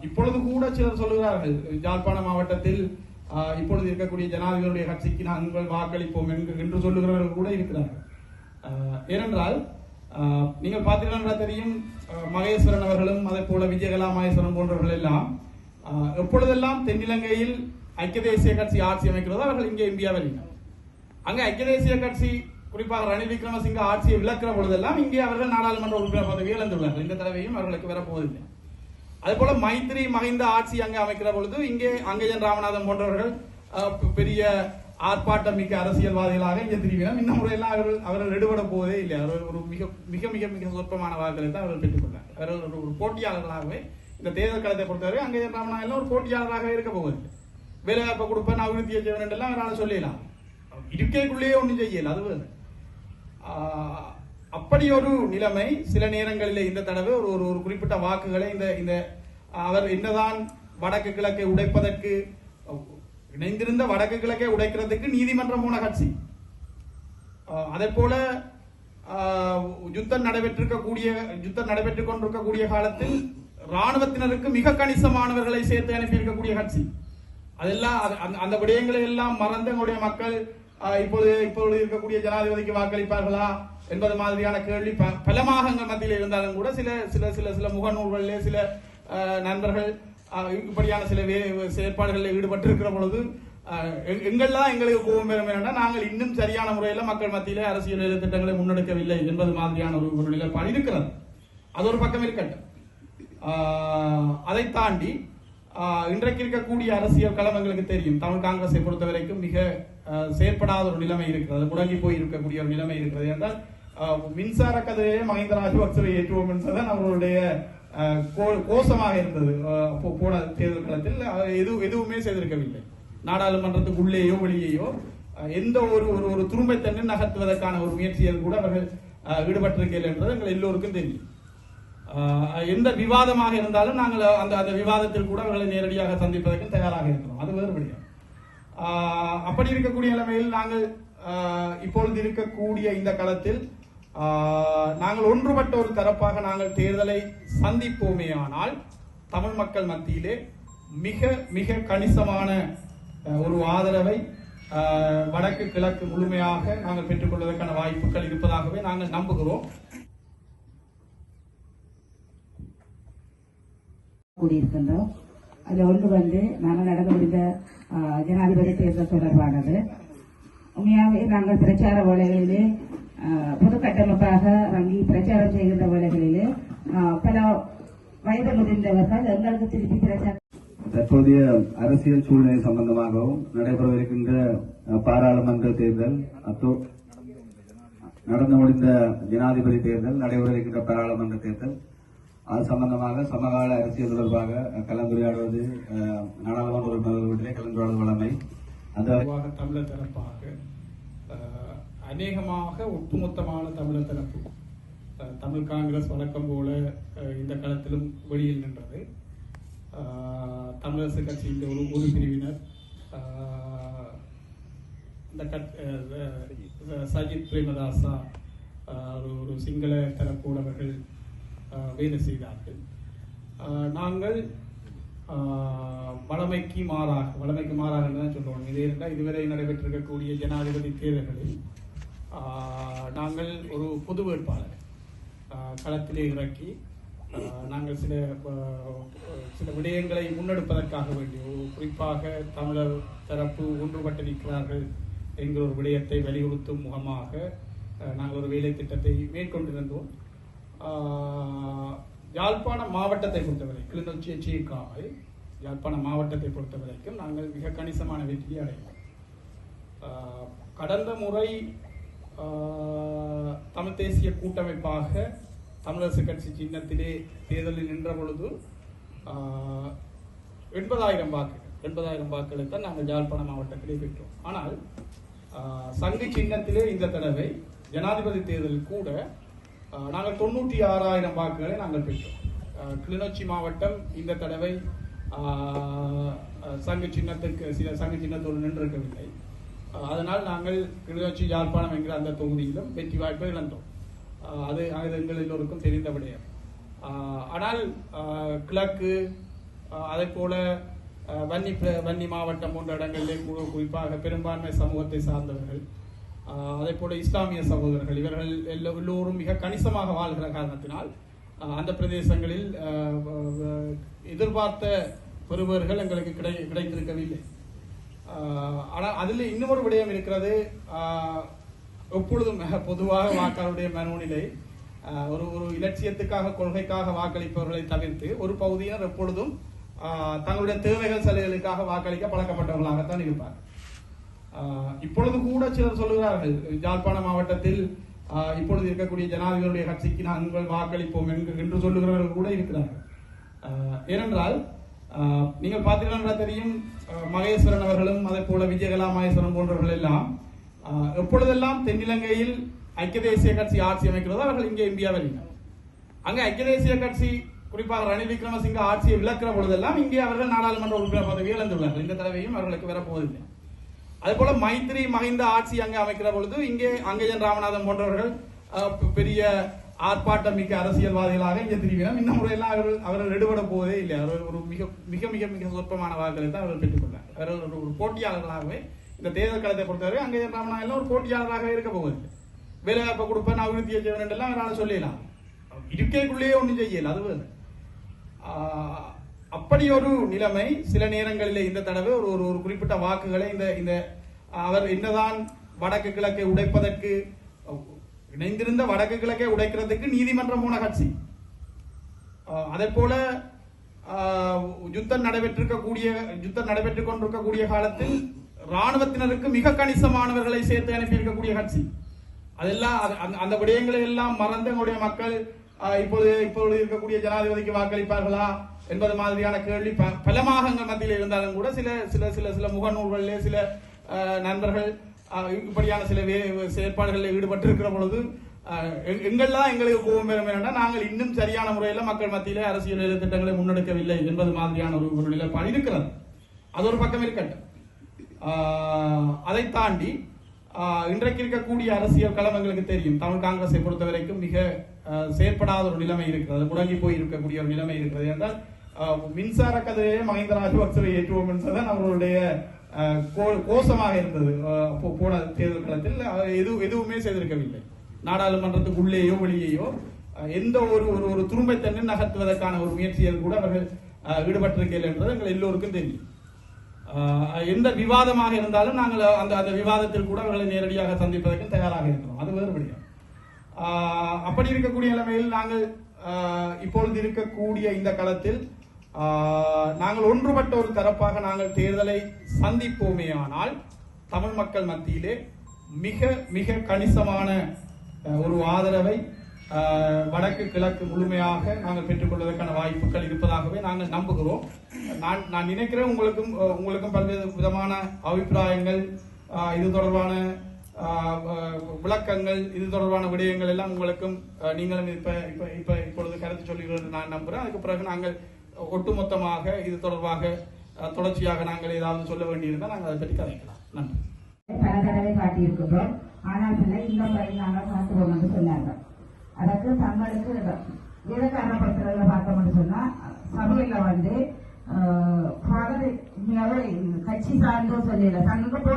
இப்பொழுது கூட சிலர் சொல்லுகிறார்கள் யாழ்ப்பாண மாவட்டத்தில் இப்பொழுது இருக்கக்கூடிய ஜனாதிபதியுடைய கட்சிக்கு நாங்கள் வாக்களிப்போம் என்று- என்று சொல்லுகிறவர்கள் கூட இருக்கிறார்கள். ஏனென்றால் நீங்கள் பார்த்தீங்கன்னா தெரியும் மகேஸ்வரன் அவர்களும் அதே போல விஜயகலா மகேஸ்வரன் போன்றவர்கள் எல்லாம் எப்பொழுதெல்லாம் தென்னிலங்கையில் ஐக்கிய தேசிய கட்சி ஆட்சி அமைக்கிறதோ அவர்கள் இங்கே இந்தியாவில் இல்லை. அங்கே ஐக்கிய தேசிய கட்சி குறிப்பாக ரணில் விக்ரமசிங்க ஆட்சியை விளக்குற பொழுதெல்லாம் இங்கே அவர்கள் நாடாளுமன்ற உறுப்பினர் பதவியை இழந்துள்ளார்கள். இந்த தடவையும் அவர்களுக்கு வரப்போவதில்லை. அதே போல மைத்திரி மகிந்த ஆட்சி அங்கே அமைக்கிற பொழுது இங்கே அங்கஜன் ராமநாதன் போன்றவர்கள் பெரிய ஆர்ப்பாட்டம் மிக்க அரசியல்வாதிகளாக இங்கே திரும்பினர் இந்த முறையெல்லாம் அவர்கள் அவர்கள் எடுபட போவதே இல்லை. அவர்கள் ஒரு மிக மிக மிக மிக சொற்பமான வாக்குகளை தான் அவர்கள் பெற்றுக்கொண்டார் அவர்கள் ஒரு- ஒரு போட்டியாளர்களாகவே இந்த தேர்தல் களத்தை பொறுத்தவரை அங்கஜன் ராமநாதன் ஒரு போட்டியாளராகவே இருக்க போவதில்லை. வேலைவாய்ப்பை கொடுப்பேன் அபிவிருத்தியை செய்வேன் என்றெல்லாம் அவரால் சொல்லலாம். இருக்கைக்குள்ளேயே ஒன்றும் செய்யல அது அப்படி ஒரு நிலைமை சில நேரங்களில் இந்த தடவை ஒரு ஒரு ஒரு குறிப்பிட்ட வாக்குகளை இந்த இந்த அவர் என்னதான் வடக்கு கிழக்கை உடைப்பதற்கு இணைந்திருந்த வடக்கு கிழக்கை உடைக்கிறதுக்கு நீதிமன்றம் போன கட்சி. ஆஹ், அதே போல ஆஹ், யுத்தம் நடைபெற்றிருக்கக்கூடிய யுத்தம் நடைபெற்றுக் கொண்டிருக்கக்கூடிய காலத்தில் ராணுவத்தினருக்கு மிக கணிசமானவர்களை சேர்த்து அனுப்பியிருக்கக்கூடிய கட்சி. அதெல்லாம் அந்த- விடயங்களை எல்லாம் மறந்து எங்களுடைய மக்கள் ஆஹ், இப்பொழுது இப்பொழுது இருக்கக்கூடிய ஜனாதிபதிக்கு வாக்களிப்பார்களா? என்பது மாதிரியான கேள்வி ப- பலமாக மத்தியில் இருந்தாலும் கூட சில சில சில சில முகநூல்களிலே சில நண்பர்கள் இப்படியான சில வே- செயற்பாடுகளில் ஈடுபட்டிருக்கிற பொழுது எங்- எங்கெல்லாம் எங்களுக்கு கோபம் பெறும் என்றால் நாங்கள் இன்னும் சரியான முறையில் மக்கள் மத்தியிலே அரசியல் திட்டங்களை முன்னெடுக்கவில்லை என்பது மாதிரியான ஒரு ஒரு நிலைப்பாடு இருக்கிறது அது ஒரு பக்கம் இருக்கட்டும். அதை தாண்டி இன்றைக்கு இருக்கக்கூடிய அரசியல் களம் எங்களுக்கு தெரியும். தமிழ் காங்கிரஸை பொறுத்த வரைக்கும் மிக செயற்படாத ஒரு நிலைமை இருக்கிறது. முடங்கி போய் இருக்கக்கூடிய ஒரு நிலைமை இருக்கிறது என்றால் மின்சார கதையே மஹிந்த ராஜபக்சவை ஏற்றுவோம் என்பதுதான் அவர்களுடைய கோ- கோஷமாக இருந்தது. போன தேர்தல் களத்தில். எது எதுவுமே செய்திருக்கவில்லை. நாடாளுமன்றத்துக்கு உள்ளேயோ வெளியேயோ எந்த ஒரு ஒரு ஒரு துரும்பைத்தன்மை நகர்த்துவதற்கான ஒரு முயற்சியில் கூட அவர்கள் ஆஹ், என்பது எங்கள் எல்லோருக்கும் தெரியும். எந்த விவாதமாக இருந்தாலும் நாங்கள் அந்த அந்த விவாதத்தில் கூட அவர்களை நேரடியாக சந்திப்பதற்கு தயாராக இருக்கிறோம். அது வேறுபடியா அப்படி இருக்கக்கூடிய நிலைமையில் நாங்கள் இப்பொழுது இருக்கக்கூடிய இந்த களத்தில் நாங்கள் ஒன்றுபட்ட ஒரு தரப்பாக நாங்கள் தேர்தலை சந்திப்போமே ஆனால் தமிழ் மக்கள் மத்தியிலே மிக மிக கணிசமான ஒரு ஆதரவை வடக்கு கிழக்கு முழுமையாக நாங்கள் பெற்றுக்கொள்வதற்கான வாய்ப்புகள் இருப்பதாகவே நாங்கள் நம்புகிறோம். கூடியிருக்கின்றோம் அதில் ஒன்று வந்து நாங்கள் நடந்து முடிந்த ஜனாதிபதி தேர்தல் தொடர்பானது. உண்மையாகவே நாங்கள் பிரச்சார வேலைகளிலே பொது கட்டமைப்பாக வங்கி பிரச்சாரம் செய்கின்ற வேலைகளிலே ஆ, பல வயது முதிர்ந்தவர்கள் எங்களுக்கு திருப்பி பிரச்சாரம் தற்போதைய அரசியல் சூழ்நிலை சம்பந்தமாகவும் நடைபெறவிருக்கின்ற பாராளுமன்ற தேர்தல் நடந்து முடிந்த ஜனாதிபதி தேர்தல் நடைபெறவிருக்கின்ற பாராளுமன்ற தேர்தல் அது சம்பந்தமாக சமகால அரசியல் தொடர்பாக கலந்துரையாடுவது நாடாளுமன்ற உறுப்பினர்களிடையே கலந்துரையாடுவது வழமை அந்த தமிழர் தரப்பாக அநேகமாக ஒட்டுமொத்தமான தமிழர் தரப்பு தமிழ் காங்கிரஸ் வழக்கம் போல இந்த களத்திலும் வெளியில் நின்றது. தமிழரசு கட்சியின் ஒரு ஒரு பிரிவினர் இந்த கட் சஜித் பிரேமதாசா ஒரு ஒரு சிங்கள தரப்போடவர்கள் வேலை செய்தார்கள். நாங்கள் வளமைக்கு வழமைக்கு மாறாக வழமைக்கு மாறாக தான் சொல்லுவோம் இது இருந்தால் இதுவரை நடைபெற்றிருக்கக்கூடிய ஜனாதிபதி தேர்தல்களில் நாங்கள் ஒரு பொது வேட்பாளர். களத்திலே இறக்கி நாங்கள் சில சில விடயங்களை முன்னெடுப்பதற்காக வேண்டி குறிப்பாக தமிழர் தரப்பு ஒன்றுபட்டு நிற்கிறார்கள் என்கிற ஒரு விடயத்தை வலியுறுத்தும் முகமாக நாங்கள் ஒரு வேலை திட்டத்தை மேற்கொண்டிருந்தோம். யாழ்ப்பாண மாவட்டத்தை பொறுத்தவரை கிளிநொச்சியை சீர்காமல் யாழ்ப்பாண மாவட்டத்தை பொறுத்தவரைக்கும் நாங்கள் மிக கணிசமான வெற்றியை அடைவோம் கடந்த முறை தமிழ் தேசிய கூட்டமைப்பாக தமிழரசு கட்சி சின்னத்திலே தேர்தலில் நின்ற பொழுது எண்பதாயிரம் வாக்குகள் எண்பதாயிரம் வாக்குகளை தான் நாங்கள் யாழ்ப்பாண மாவட்டத்திலே பெற்றோம். ஆனால் சங்கு சின்னத்திலே இந்த தடவை ஜனாதிபதி தேர்தலில் கூட நாங்கள் தொண்ணூற்றி ஆறாயிரம் வாக்குகளை நாங்கள் பெற்றோம். கிளிநொச்சி மாவட்டம் இந்த தடவை சங்கு சின்னத்துக்கு சில சங்கு சின்னத்தோடு நின்றிருக்கவில்லை. அதனால் நாங்கள் கிளிநொச்சி யாழ்ப்பாணம் என்கிற அந்த தொகுதியிலும் வெற்றி வாய்ப்பை இழந்தோம். அது அது எங்கள் எல்லோருக்கும் தெரிந்த விடயம். ஆனால் கிழக்கு அதே போல வன்னி வன்னி மாவட்டம் போன்ற இடங்களிலே கு- குறிப்பாக பெரும்பான்மை சமூகத்தை சார்ந்தவர்கள் அதே போல இஸ்லாமிய சகோதரர்கள் இவர்கள் எல்லோ- எல்லோரும் மிக கணிசமாக வாழ்கிற காரணத்தினால் அந்த பிரதேசங்களில் எதிர்பார்த்த பெறுபவர்கள் எங்களுக்கு கிடை கிடைத்திருக்கவில்லை. ஆனால் அதில் இன்னொரு விடயம் இருக்கிறது. எப்பொழுதும் பொதுவாக வாக்காளருடைய மனோநிலை ஒரு ஒரு இலட்சியத்துக்காக கொள்கைக்காக வாக்களிப்பவர்களை தவிர்த்து ஒரு பகுதியினர் எப்பொழுதும் தங்களுடைய தேவைகள் சலுகைகளுக்காக வாக்களிக்க பழக்கப்பட்டவர்களாகத்தான் இருப்பார் இப்பொழுது கூட சிலர் சொல்லுகிறார்கள் யாழ்ப்பாண மாவட்டத்தில் இப்பொழுது இருக்கக்கூடிய ஜனாதிபதியுடைய கட்சிக்கு நாங்கள் வாக்களிப்போம் என்று- என்று சொல்லுகிறவர்கள் கூட இருக்கிறார்கள். ஏனென்றால் நீங்கள் பார்த்தீங்கன்னா தெரியும் மகேஸ்வரன் அவர்களும் அதே போல விஜயகலா மகேஸ்வரன் போன்றவர்கள் எல்லாம் எப்பொழுதெல்லாம் தென்னிலங்கையில் ஐக்கிய தேசிய கட்சி ஆட்சி அமைக்கிறதோ அவர்கள் இங்கே இந்தியாவில் அங்கே அங்க ஐக்கிய தேசிய கட்சி குறிப்பாக ரணில் விக்ரமசிங்க ஆட்சியை விளக்குற பொழுதெல்லாம் இங்கே அவர்கள் நாடாளுமன்ற உறுப்பினர் பதவி இழந்துள்ளார்கள் இந்த தடவையும் அவர்களுக்கு வரப்போவதில்லை. அதே போல மைத்திரி மகிந்த ஆட்சி அங்கே அமைக்கிற பொழுது இங்கே அங்கஜன் ராமநாதன் போன்றவர்கள் பெரிய ஆர்ப்பாட்டம் மிக்க அரசியல்வாதிகளாக இங்கே திரும்பினோம் இந்த முறையெல்லாம் அவர்கள் அவர்கள் எடுபட போவதே இல்லை. அவர்கள் ஒரு மிக மிக மிக மிக சொற்பமான வாக்குகளை தான் அவர்கள் பெற்றுக்கொண்டார் அவர்கள் ஒரு- ஒரு போட்டியாளர்களாகவே இந்த தேர்தல் களத்தை பொறுத்தவரை அங்கே ராமநாயகம் ஒரு போட்டியாளராகவே இருக்க போவதில்லை வேலைவாய்ப்பை கொடுப்பேன் அபிவிருத்தியை செய்வேன் எல்லாம் அவரால் சொல்லலாம் இருக்கைக்குள்ளேயே ஒன்றும் செய்யல அது அப்படி ஒரு நிலைமை சில நேரங்களில் இந்த தடவை ஒரு ஒரு ஒரு குறிப்பிட்ட வாக்குகளை இந்த இந்த அவர் என்னதான் வடக்கு கிழக்கை உடைப்பதற்கு இணைந்திருந்த வடக்கு கிழக்கை உடைக்கிறதுக்கு நீதிமன்றம் போன கட்சி. அதே போல யுத்தம் நடைபெற்றிருக்கக்கூடிய யுத்தம் நடைபெற்றுக் கொண்டிருக்கக்கூடிய காலத்தில் ராணுவத்தினருக்கு மிக கணிசமானவர்களை சேர்த்து அனுப்பியிருக்கக்கூடிய கட்சி. அதெல்லாம் அந்த- விடயங்களை எல்லாம் மறந்து எங்களுடைய மக்கள் இப்போது இப்பொழுது இப்பொழுது இருக்கக்கூடிய ஜனாதிபதிக்கு வாக்களிப்பார்களா என்பது மாதிரியான கேள்வி ப- பலமாக மத்தியில் இருந்தாலும் கூட சில சில சில சில முகநூல்களிலே சில நண்பர்கள் இப்படியான சில வே- செயற்பாடுகளில் ஈடுபட்டு இருக்கிற பொழுது எங்கெல்லாம் எங்களுக்கு கோபம் பெறும் நாங்கள் இன்னும் சரியான முறையில் மக்கள் மத்தியில் அரசியல் திட்டங்களை முன்னெடுக்கவில்லை என்பது மாதிரியான ஒரு ஒரு நிலைப்பாடு இருக்கிறது. அது ஒரு பக்கம் இருக்கட்டும். ஆஹ், அதை தாண்டி இன்றைக்கு இருக்கக்கூடிய அரசியல் களம் எங்களுக்கு தெரியும். தமிழ் காங்கிரஸை பொறுத்த வரைக்கும் மிக செயற்படாத ஒரு நிலைமை இருக்கிறது. முடங்கி போய் இருக்கக்கூடிய ஒரு நிலைமை இருக்கிறது என்றால் மின்சார கதிரையே மஹிந்த ராஜபக்சவை ஏற்றுவோம் என்பதுதான் அவர்களுடைய கோ- கோஷமாக இருந்தது. போன தேர்தல் களத்தில். எது எதுவுமே செய்திருக்கவில்லை. நாடாளுமன்றத்துக்கு உள்ளேயோ வெளியேயோ எந்த ஒரு ஒரு ஒரு துரும்பைத்தன்மை நகர்த்துவதற்கான ஒரு முயற்சியில் கூட அவர்கள் ஆஹ், என்பது எங்கள் எல்லோருக்கும் தெரியும். எந்த விவாதமாக இருந்தாலும் நாங்கள் அந்த அந்த விவாதத்தில் கூட அவர்களை நேரடியாக சந்திப்பதற்கு தயாராக இருக்கிறோம். அது வேறுபடியா அப்படி இருக்கக்கூடிய நிலைமையில் நாங்கள் இப்பொழுது இருக்கக்கூடிய இந்த களத்தில் நாங்கள் ஒன்றுபட்ட ஒரு தரப்பாக நாங்கள் தேர்தலை சந்திப்போமே ஆனால் தமிழ் மக்கள் மத்தியிலே மிக மிக கணிசமான ஒரு ஆதரவை வடக்கு கிழக்கு முழுமையாக நாங்கள் பெற்றுக்கொள்வதற்கான வாய்ப்புகள் இருப்பதாகவே நாங்கள் நம்புகிறோம். நான் நான் நினைக்கிறேன் உங்களுக்கும் உங்களுக்கும் பல்வேறு விதமான அபிப்பிராயங்கள் இது தொடர்பான விளக்கங்கள் இது தொடர்பான விடயங்கள் எல்லாம் உங்களுக்கும் நீங்களும் இப்ப இப்ப இப்ப இப்பொழுது கருத்து சொல்லுகிறது நான் நம்புறேன். அதுக்கு பிறகு நாங்கள் ஒட்டுமொத்தமாக இது தொடர்பாக தொடர்ச்சியாக நாங்கள் ஏதாவது சொல்ல வேண்டியிருந்தால் நாங்கள் அதை பற்றி கதைக்கலாம். நன்றி. பல தடவை காட்டியிருக்கிறோம் ஆனால் பிள்ளை இந்த முறை நாங்கள் பார்த்துவோம் என்று சொன்னார்கள். அதற்கு தங்களுக்கு எதை காரணப்படுத்துறதுல பார்த்தோம்னு சொன்னா சபையில வந்து கட்சி சார்ந்தோ சொல்லல தங்களுக்கு